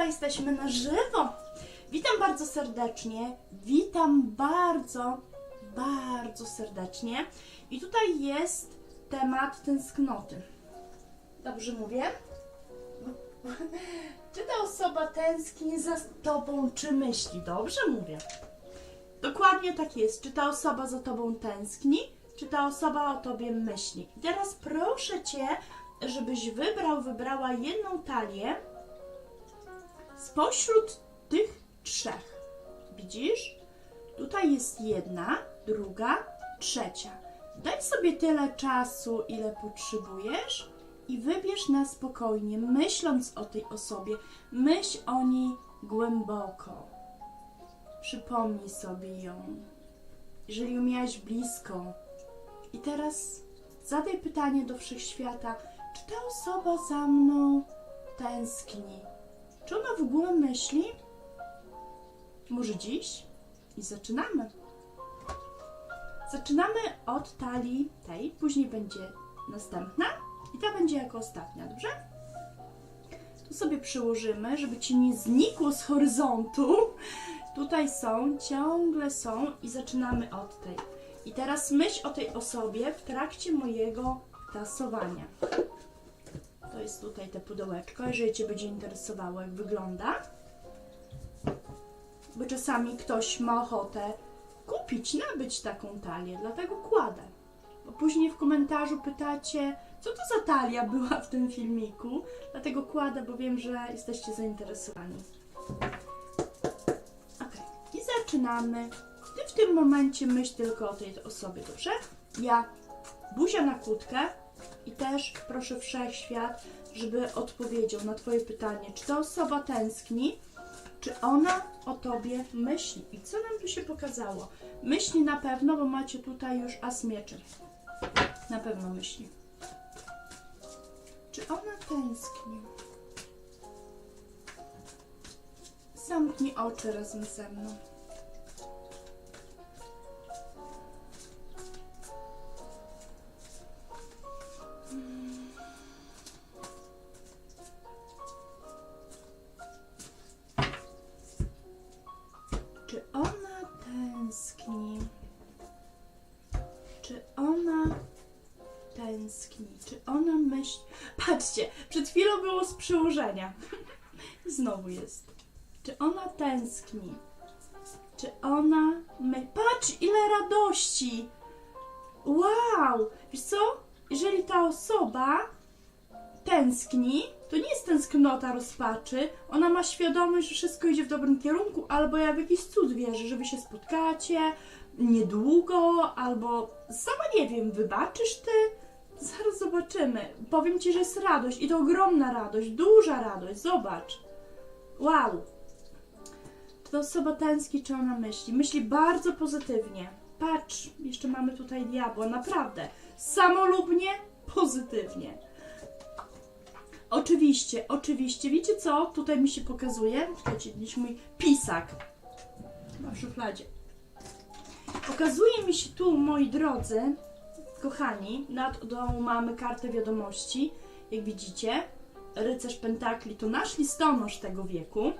chyba jesteśmy na żywo. Witam bardzo serdecznie. Witam bardzo, bardzo serdecznie. I tutaj jest temat tęsknoty. Dobrze mówię? Czy ta osoba tęskni za tobą, czy myśli? Dobrze mówię. Dokładnie tak jest. Czy ta osoba za tobą tęskni, czy ta osoba o tobie myśli? I teraz proszę cię, żebyś wybrał, wybrała jedną talię spośród tych trzech. Widzisz? Tutaj jest jedna, druga, trzecia. Daj sobie tyle czasu, ile potrzebujesz i wybierz na spokojnie, myśląc o tej osobie. Myśl o niej głęboko. Przypomnij sobie ją, jeżeli ją miałaś blisko. I teraz zadaj pytanie do wszechświata, czy ta osoba za mną tęskni? Czy ona w ogóle myśli? Może dziś? I zaczynamy. Zaczynamy od talii tej, później będzie następna i ta będzie jako ostatnia, dobrze? Tu sobie przyłożymy, żeby ci nie znikło z horyzontu. Tutaj są, ciągle są i zaczynamy od tej. I teraz myśl o tej osobie w trakcie mojego tasowania. Jest tutaj te pudełeczko, jeżeli Cię będzie interesowało, jak wygląda. Bo czasami ktoś ma ochotę kupić, nabyć taką talię, dlatego kładę. Bo później w komentarzu pytacie, co to za talia była w tym filmiku, dlatego kładę, bo wiem, że jesteście zainteresowani. Ok, i zaczynamy. Ty w tym momencie myśl tylko o tej osobie, dobrze? Ja buzia na kłódkę i też proszę wszechświat, żeby odpowiedział na Twoje pytanie, czy ta osoba tęskni, czy ona o Tobie myśli. I co nam tu się pokazało? Myśli na pewno, bo macie tutaj już as mieczy. Na pewno myśli. Czy ona tęskni? Zamknij oczy razem ze mną. Przełożenia. Znowu jest. Czy ona tęskni? Czy ona my... Patrz, ile radości! Wow! Wiesz co? Jeżeli ta osoba tęskni, to nie jest tęsknota rozpaczy, ona ma świadomość, że wszystko idzie w dobrym kierunku, albo ja w jakiś cud wierzę, że wy się spotkacie niedługo, albo sama nie wiem, wybaczysz ty? Zaraz zobaczymy. Powiem ci, że jest radość i to ogromna radość, duża radość, zobacz. Wow. Czy ta osoba tęskni, czy ona myśli? Myśli bardzo pozytywnie. Patrz, jeszcze mamy tutaj diabła, naprawdę. Samolubnie, pozytywnie. Oczywiście, oczywiście. Wiecie co? Tutaj mi się pokazuje. Czekajcie, gdzieś mój pisak. Chyba w szufladzie. Pokazuje mi się tu, moi drodzy, kochani, nad dołu mamy kartę wiadomości. Jak widzicie, rycerz pentakli to nasz listonosz tego wieku.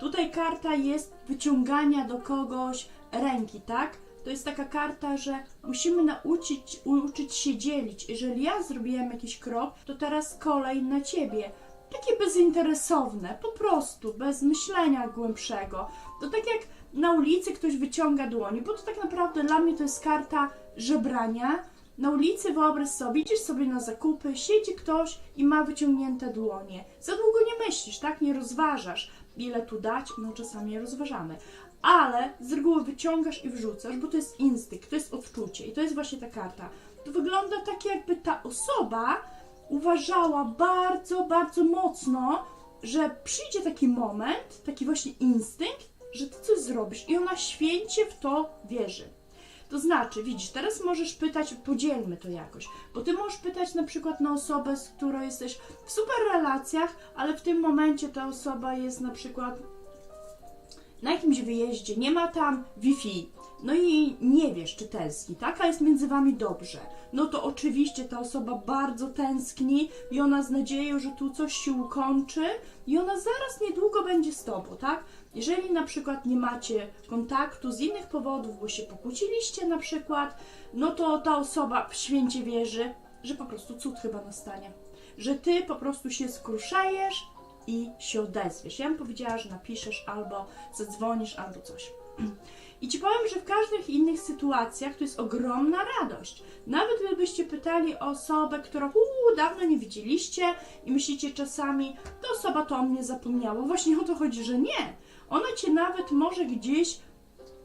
Tutaj karta jest wyciągania do kogoś ręki, tak? To jest taka karta, że musimy nauczyć uczyć się dzielić. Jeżeli ja zrobiłem jakiś krok, to teraz kolej na ciebie. Takie bezinteresowne, po prostu, bez myślenia głębszego. To tak jak na ulicy ktoś wyciąga dłoń, bo to tak naprawdę dla mnie to jest karta żebrania. Na ulicy wyobraź sobie, idziesz sobie na zakupy, siedzi ktoś i ma wyciągnięte dłonie. Za długo nie myślisz, tak? Nie rozważasz, ile tu dać, no czasami rozważamy. Ale z reguły wyciągasz i wrzucasz, bo to jest instynkt, to jest odczucie i to jest właśnie ta karta. To wygląda tak, jakby ta osoba uważała bardzo, bardzo mocno, że przyjdzie taki moment, taki właśnie instynkt, że ty coś zrobisz i ona święcie w to wierzy. To znaczy, widzisz, teraz możesz pytać, podzielmy to jakoś, bo ty możesz pytać na przykład na osobę, z którą jesteś w super relacjach, ale w tym momencie ta osoba jest na przykład na jakimś wyjeździe, nie ma tam Wi-Fi, no i nie wiesz, czy tęskni, tak? A jest między wami dobrze. No to oczywiście ta osoba bardzo tęskni i ona z nadzieją, że tu coś się ukończy i ona zaraz niedługo będzie z tobą, tak? Jeżeli na przykład nie macie kontaktu z innych powodów, bo się pokłóciliście na przykład, no to ta osoba w święcie wierzy, że po prostu cud chyba nastanie. Że ty po prostu się skruszejesz i się odezwiesz. Ja bym powiedziała, że napiszesz albo zadzwonisz, albo coś. I ci powiem, że w każdych innych sytuacjach to jest ogromna radość. Nawet gdybyście pytali o osobę, którą uu, dawno nie widzieliście i myślicie czasami, ta osoba to o mnie zapomniała. Właśnie o to chodzi, że nie. Ona cię nawet może gdzieś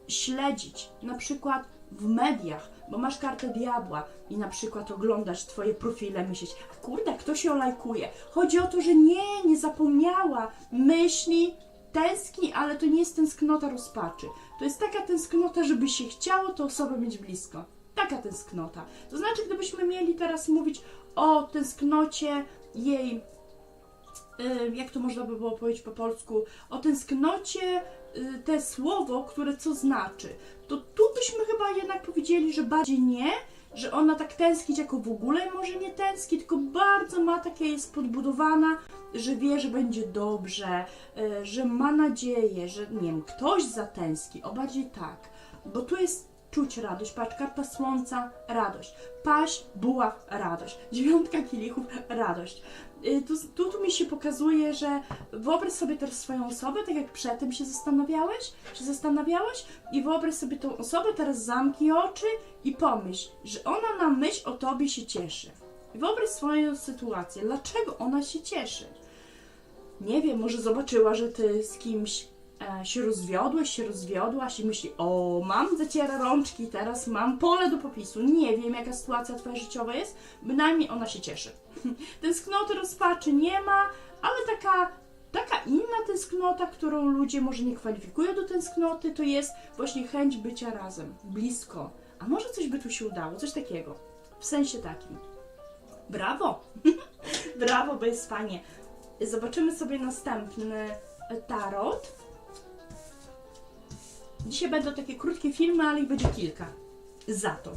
śledzić, na przykład w mediach, bo masz kartę diabła i na przykład oglądasz twoje profile, myślisz, kurde, kto się olajkuje? Chodzi o to, że nie, nie zapomniała, myśli, tęskni, ale to nie jest tęsknota rozpaczy. To jest taka tęsknota, żeby się chciało tę osobę mieć blisko. Taka tęsknota. To znaczy, gdybyśmy mieli teraz mówić o tęsknocie jej y, jak to można by było powiedzieć po polsku, o tęsknocie y, te słowo, które co znaczy, to tu byśmy chyba jednak powiedzieli, że bardziej nie, że ona tak tęsknić jako w ogóle może nie tęskni, tylko bardzo ma takie jest podbudowana, że wie, że będzie dobrze, y, że ma nadzieję, że nie wiem, ktoś zatęskni, o bardziej tak, bo tu jest czuć radość. Patrz, karta słońca, radość. Paść, buław, radość. Dziewiątka kielichów, radość. Y, Tu, tu, tu mi się pokazuje, że wyobraź sobie teraz swoją osobę, tak jak przedtem się zastanawiałeś, się zastanawiałeś i wyobraź sobie tą osobę, teraz zamknij oczy i pomyśl, że ona na myśl o tobie się cieszy. Wyobraź swoją sytuację, dlaczego ona się cieszy. Nie wiem, może zobaczyła, że ty z kimś się rozwiodłeś, się rozwiodłaś i myśli, o, mam zaciera rączki, teraz mam pole do popisu. Nie wiem, jaka sytuacja twoja życiowa jest, bynajmniej ona się cieszy. Tęsknoty, rozpaczy nie ma, ale taka, taka inna tęsknota, którą ludzie może nie kwalifikują do tęsknoty, to jest właśnie chęć bycia razem, blisko. A może coś by tu się udało, coś takiego. W sensie takim. Brawo! Brawo, bo jest fajnie. Zobaczymy sobie następny tarot. Dzisiaj będą takie krótkie filmy, ale ich będzie kilka. Za to.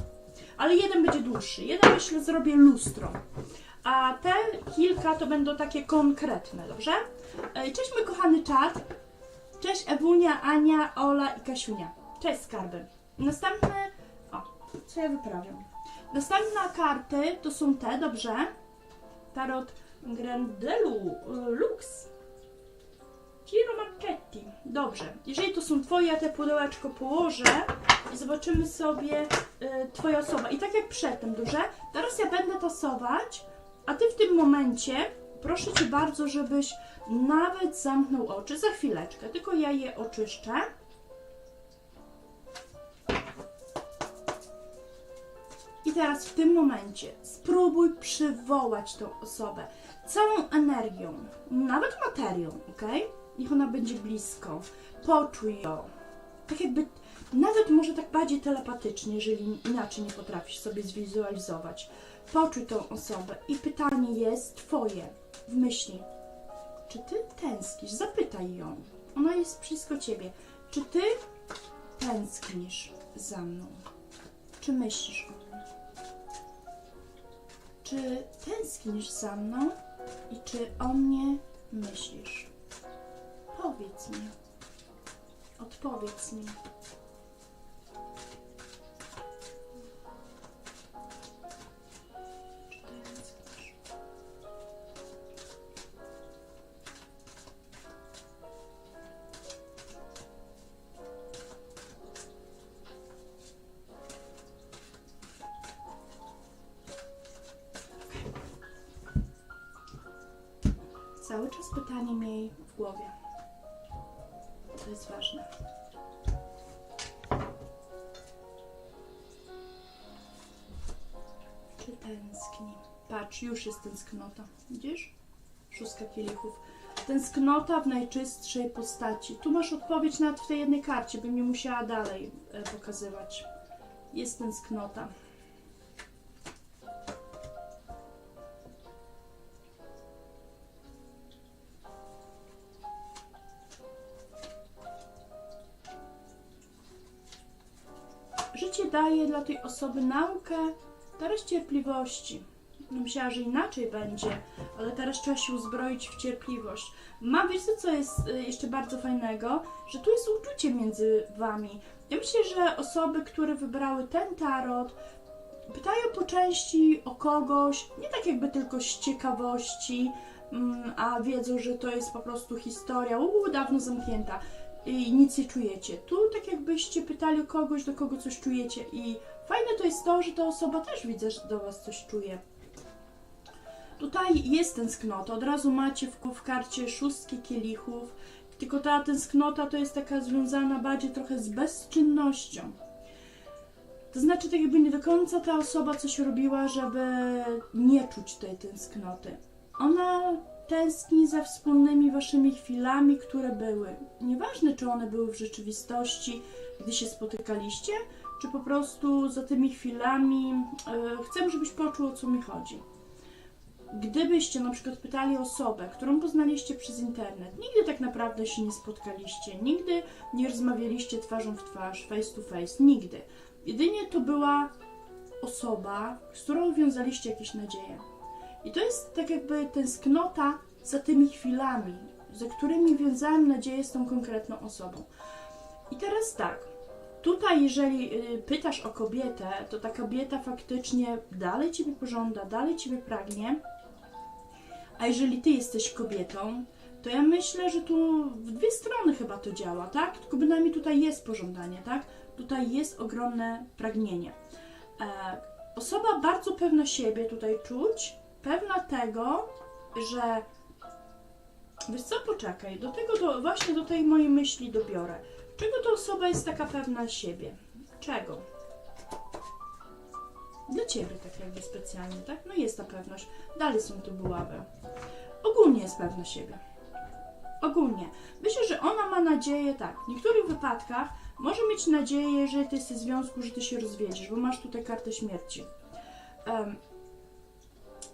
Ale jeden będzie dłuższy. Jeden myślę zrobię lustro. A te kilka to będą takie konkretne, dobrze? E, Cześć mój kochany czat. Cześć Ewunia, Ania, Ola i Kasiunia. Cześć skarby. Następne... O, co ja wyprawiam? Następne karty to są te, dobrze? Tarot Grandelu y, Lux. Ciro Marchetti. Dobrze. Jeżeli to są Twoje, ja te pudełeczko położę i zobaczymy sobie y, Twoja osoba. I tak jak przedtem, dobrze? Teraz ja będę tasować, a Ty w tym momencie proszę Cię bardzo, żebyś nawet zamknął oczy. Za chwileczkę, tylko ja je oczyszczę. I teraz w tym momencie spróbuj przywołać tą osobę całą energią, nawet materią, ok? Niech ona będzie blisko. Poczuj ją. Tak jakby, nawet może tak bardziej telepatycznie, jeżeli inaczej nie potrafisz sobie zwizualizować. Poczuj tą osobę i pytanie jest Twoje w myśli. Czy Ty tęsknisz? Zapytaj ją. Ona jest blisko Ciebie. Czy Ty tęsknisz za mną? Czy myślisz o mnie? Czy tęsknisz za mną i czy o mnie myślisz? Powiedz mi. Odpowiedz mi. Cały czas pytanie miej w głowie. Tęskni? Patrz, już jest tęsknota. Widzisz? Szóstka kielichów. Tęsknota w najczystszej postaci. Tu masz odpowiedź nawet w tej jednej karcie, bym nie musiała dalej e, pokazywać. Jest tęsknota. życie daje dla tej osoby naukę, teraz cierpliwości. Myślała, że inaczej będzie, ale teraz trzeba się uzbroić w cierpliwość. Ma, wiecie co jest y, jeszcze bardzo fajnego? Że tu jest uczucie między wami. Ja myślę, że osoby, które wybrały ten tarot, pytają po części o kogoś, nie tak jakby tylko z ciekawości, mm, a wiedzą, że to jest po prostu historia, uuu, dawno zamknięta i nic nie czujecie. Tu tak jakbyście pytali kogoś, do kogo coś czujecie i fajne to jest to, że ta osoba też widzę, że do was coś czuje. Tutaj jest tęsknota, od razu macie w, w karcie szóstki kielichów, tylko ta tęsknota to jest taka związana bardziej trochę z bezczynnością. To znaczy, tak jakby nie do końca ta osoba coś robiła, żeby nie czuć tej tęsknoty. Ona tęskni za wspólnymi waszymi chwilami, które były. Nieważne, czy one były w rzeczywistości, gdy się spotykaliście, czy po prostu za tymi chwilami. e, chcę, żebyś poczuł, o co mi chodzi. Gdybyście na przykład pytali osobę, którą poznaliście przez internet, nigdy tak naprawdę się nie spotkaliście, nigdy nie rozmawialiście twarzą w twarz, face to face, nigdy. Jedynie to była osoba, z którą wiązaliście jakieś nadzieje. I to jest tak jakby tęsknota za tymi chwilami, za którymi wiązałem nadzieję z tą konkretną osobą. I teraz tak, tutaj jeżeli y, pytasz o kobietę, to ta kobieta faktycznie dalej Ciebie pożąda, dalej Ciebie pragnie, a jeżeli Ty jesteś kobietą, to ja myślę, że tu w dwie strony chyba to działa, tak? Tylko bynajmniej tutaj jest pożądanie, tak? Tutaj jest ogromne pragnienie. E, osoba bardzo pewna siebie tutaj czuć, pewna tego, że wiesz co, poczekaj, do tego, do, właśnie do tej mojej myśli dobiorę. Czego ta osoba jest taka pewna siebie? Czego? Dla ciebie tak jakby specjalnie, tak? No jest ta pewność. Dalej są tu buławy. Ogólnie jest pewna siebie. Ogólnie. Myślę, że ona ma nadzieję, tak, w niektórych wypadkach może mieć nadzieję, że ty jesteś w związku, że ty się rozwiedziesz, bo masz tutaj kartę śmierci. Em,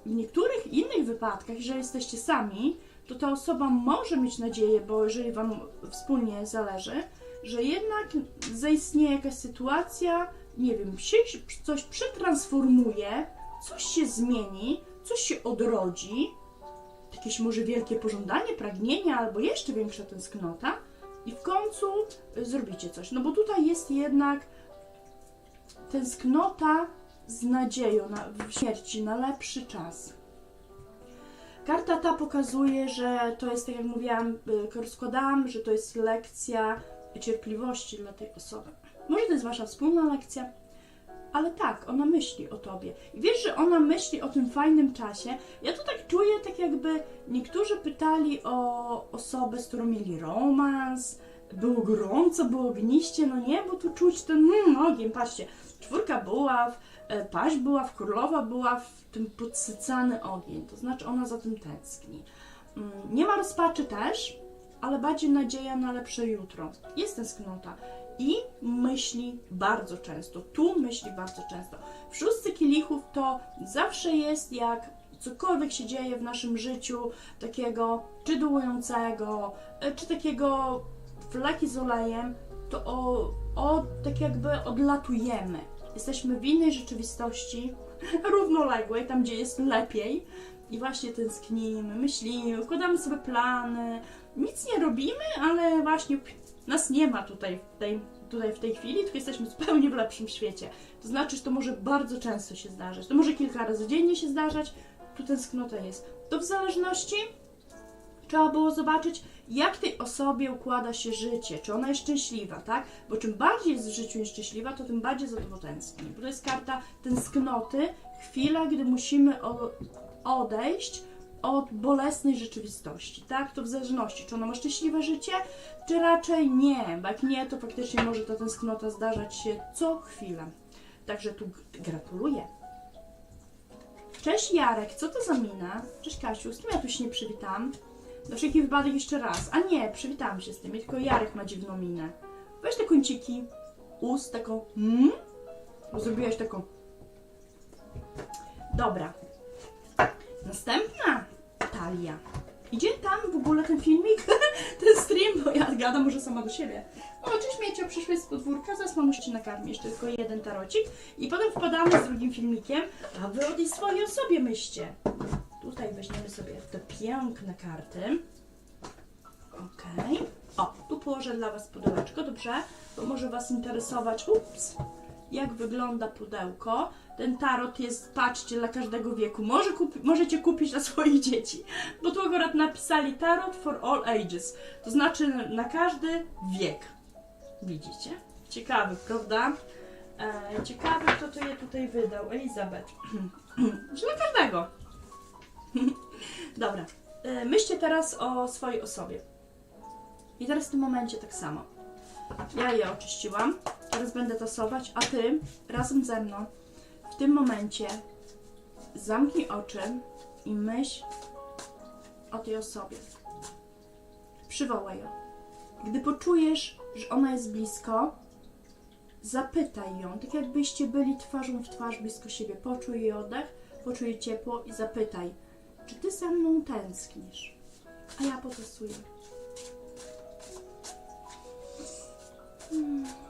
w niektórych innych wypadkach, jeżeli jesteście sami, to ta osoba może mieć nadzieję, bo jeżeli Wam wspólnie zależy, że jednak zaistnieje jakaś sytuacja, nie wiem, się coś przetransformuje, coś się zmieni, coś się odrodzi, jakieś może wielkie pożądanie, pragnienie albo jeszcze większa tęsknota i w końcu y, zrobicie coś. No bo tutaj jest jednak tęsknota z nadzieją na, w śmierci, na lepszy czas. Karta ta pokazuje, że to jest, tak jak mówiłam, y, rozkładałam, że to jest lekcja cierpliwości dla tej osoby. Może to jest wasza wspólna lekcja, ale tak, ona myśli o tobie. I wiesz, że ona myśli o tym fajnym czasie. Ja to tak czuję, tak jakby niektórzy pytali o osobę, z którą mieli romans, było gorąco, było ogniście, no nie, bo tu czuć ten mm, ogień, patrzcie, czwórka buław, e, paź buław, królowa była w tym podsycany ogień, to znaczy ona za tym tęskni. Mm, Nie ma rozpaczy też, ale bardziej nadzieja na lepsze jutro. Jest tęsknota i myśli bardzo często. Tu myśli bardzo często. W szóstce kielichów to zawsze jest jak cokolwiek się dzieje w naszym życiu, takiego czy dołującego, e, czy takiego flaki z olejem, to o, o tak jakby odlatujemy. Jesteśmy w innej rzeczywistości, równoległej, tam gdzie jest lepiej. I właśnie tęsknimy, myślimy, układamy sobie plany, nic nie robimy, ale właśnie nas nie ma tutaj w tej, tutaj w tej chwili, tylko jesteśmy zupełnie w lepszym świecie. To znaczy, że to może bardzo często się zdarzać. To może kilka razy dziennie się zdarzać. Tu tęsknota jest. To w zależności trzeba było zobaczyć, jak tej osobie układa się życie, czy ona jest szczęśliwa, tak? Bo czym bardziej jest w życiu nieszczęśliwa, to tym bardziej za to tęskni. Bo to jest karta tęsknoty, chwila, gdy musimy odejść od bolesnej rzeczywistości, tak? To w zależności, czy ona ma szczęśliwe życie, czy raczej nie, bo jak nie, to faktycznie może ta tęsknota zdarzać się co chwilę. Także tu gratuluję. Cześć Jarek, co to za mina? Cześć Kasiu, z kim ja tu się nie przywitam? Na wszelki wypadek jeszcze raz. A nie, przywitałam się z tym, tylko Jarek ma dziwną minę. Weź te kąciki ust, taką mm? Bo Zrobiłaś taką... Dobra. Następna talia. Idzie tam w ogóle ten filmik, ten stream, bo ja gadam może sama do siebie. O, cześć Miecio, przyszłeś z podwórka, zaraz mamuś ci nakarmi jeszcze tylko jeden tarocik i potem wpadamy z drugim filmikiem, a wy o tej swojej osobie myślcie. Tutaj weźmiemy sobie te piękne karty. Okej. O, tu położę dla Was pudełeczko, dobrze? Bo może Was interesować, ups, jak wygląda pudełko. Ten tarot jest, patrzcie, dla każdego wieku. Może kupi, możecie kupić dla swoich dzieci, bo tu akurat napisali tarot for all ages. To znaczy na każdy wiek. Widzicie? Ciekawy, prawda? E, ciekawy, kto to je tutaj wydał. Elizabeth. Że każdego. Dobra. E, myślcie teraz o swojej osobie. I teraz w tym momencie tak samo. Ja je oczyściłam. Teraz będę tasować, a ty razem ze mną w tym momencie zamknij oczy i myśl o tej osobie. Przywołaj ją. Gdy poczujesz, że ona jest blisko, zapytaj ją, tak jakbyście byli twarzą w twarz blisko siebie. Poczuj jej oddech, poczuj jej ciepło i zapytaj, czy ty ze mną tęsknisz? A ja potestuję. Hmm.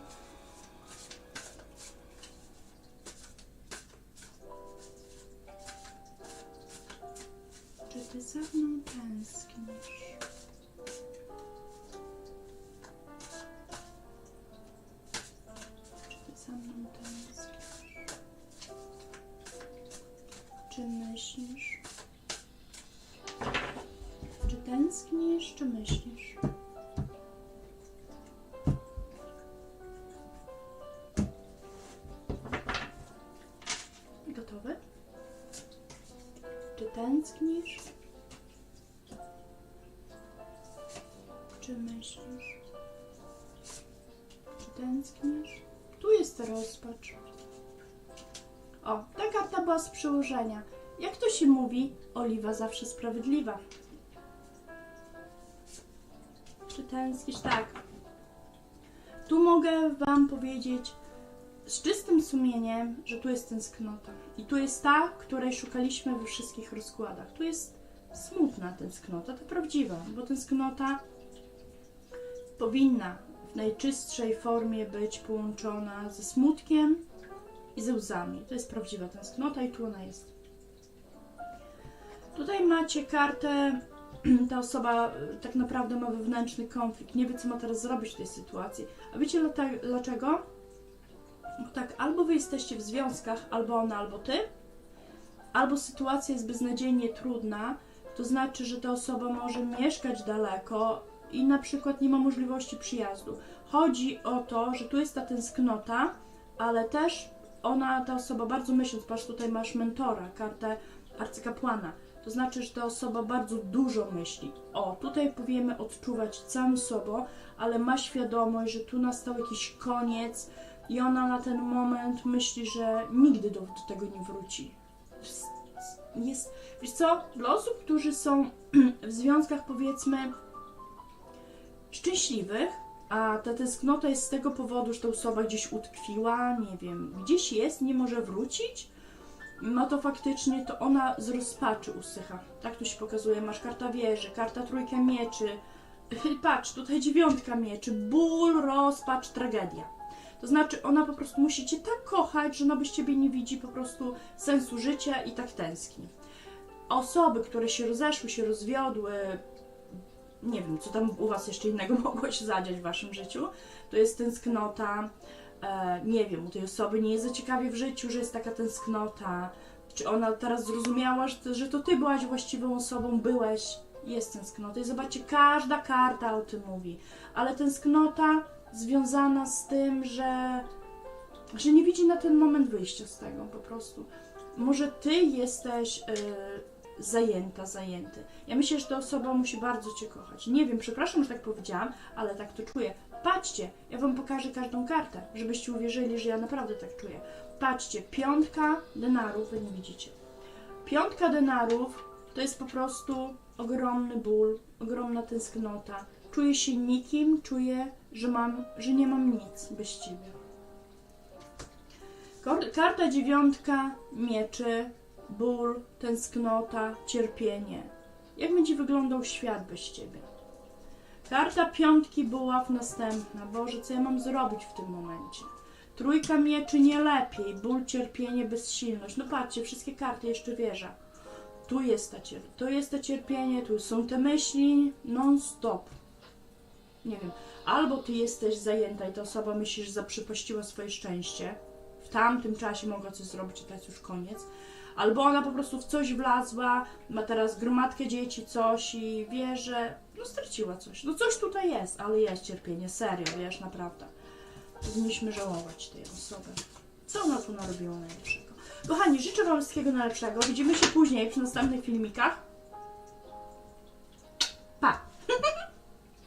Czy myślisz? Czy tęsknisz? Tu jest rozpacz. O, ta karta była z przełożenia. Jak to się mówi, oliwa zawsze sprawiedliwa. Czy tęsknisz? Tak. Tu mogę Wam powiedzieć z czystym sumieniem, że tu jest tęsknota. I tu jest ta, której szukaliśmy we wszystkich rozkładach. Tu jest smutna tęsknota, to prawdziwa, bo tęsknota powinna w najczystszej formie być połączona ze smutkiem i ze łzami. To jest prawdziwa tęsknota i tu ona jest. Tutaj macie kartę, ta osoba y, tak naprawdę ma wewnętrzny konflikt, nie wie co ma teraz zrobić w tej sytuacji. A wiecie dlaczego? Bo tak, albo wy jesteście w związkach, albo ona, albo ty, albo sytuacja jest beznadziejnie trudna, to znaczy, że ta osoba może mieszkać daleko i na przykład nie ma możliwości przyjazdu. Chodzi o to, że tu jest ta tęsknota, ale też ona, ta osoba bardzo myśląc, patrz tutaj masz mentora, kartę arcykapłana. To znaczy, że ta osoba bardzo dużo myśli. O, tutaj powiemy odczuwać całym sobą, ale ma świadomość, że tu nastał jakiś koniec i ona na ten moment myśli, że nigdy do, do tego nie wróci. Jest, wiesz co, dla osób, którzy są w związkach powiedzmy szczęśliwych, a ta tęsknota jest z tego powodu, że ta osoba gdzieś utkwiła, nie wiem, gdzieś jest, nie może wrócić, no to faktycznie to ona z rozpaczy usycha. Tak tu się pokazuje. Masz karta wieży, karta trójka mieczy. Patrz, tutaj dziewiątka mieczy. Ból, rozpacz, tragedia. To znaczy, ona po prostu musi cię tak kochać, że ona bez ciebie nie widzi po prostu sensu życia i tak tęskni. Osoby, które się rozeszły, się rozwiodły, nie wiem, co tam u Was jeszcze innego mogło się zadziać w Waszym życiu, to jest tęsknota, e, nie wiem, u tej osoby nie jest za ciekawie w życiu, że jest taka tęsknota, czy ona teraz zrozumiała, że, że to Ty byłaś właściwą osobą, byłeś, jest tęsknota. I zobaczcie, każda karta o tym mówi, ale tęsknota związana z tym, że, że nie widzi na ten moment wyjścia z tego po prostu. Może Ty jesteś... e, zajęta, zajęty. Ja myślę, że ta osoba musi bardzo Cię kochać. Nie wiem, przepraszam, że tak powiedziałam, ale tak to czuję. Patrzcie, ja Wam pokażę każdą kartę, żebyście uwierzyli, że ja naprawdę tak czuję. Patrzcie, piątka denarów, Wy nie widzicie. Piątka denarów to jest po prostu ogromny ból, ogromna tęsknota. Czuję się nikim, czuję, że mam, że nie mam nic bez Ciebie. Karta dziewiątka mieczy, ból, tęsknota, cierpienie. Jak będzie wyglądał świat bez ciebie? Karta piątki buław następna. Boże, co ja mam zrobić w tym momencie? Trójka mieczy nie lepiej. Ból, cierpienie, bezsilność. No patrzcie, wszystkie karty jeszcze wieża. Tu jest, ta tu jest to cierpienie, tu są te myśli non-stop. Nie wiem. Albo ty jesteś zajęta i ta osoba myśli, że zaprzepaściła swoje szczęście. W tamtym czasie mogła coś zrobić, a teraz już koniec. Albo ona po prostu w coś wlazła, ma teraz gromadkę dzieci, coś i wie, że no straciła coś. No coś tutaj jest, ale jest cierpienie, serio, wiesz, naprawdę. Powinniśmy żałować tej osoby. Co ona tu narobiła najlepszego? Kochani, życzę Wam wszystkiego najlepszego. Widzimy się później przy następnych filmikach. Pa!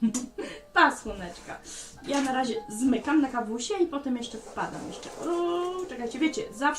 pa, słoneczka. Ja na razie zmykam na kawusie i potem jeszcze wpadam jeszcze. Uuu, czekajcie, wiecie, zawsze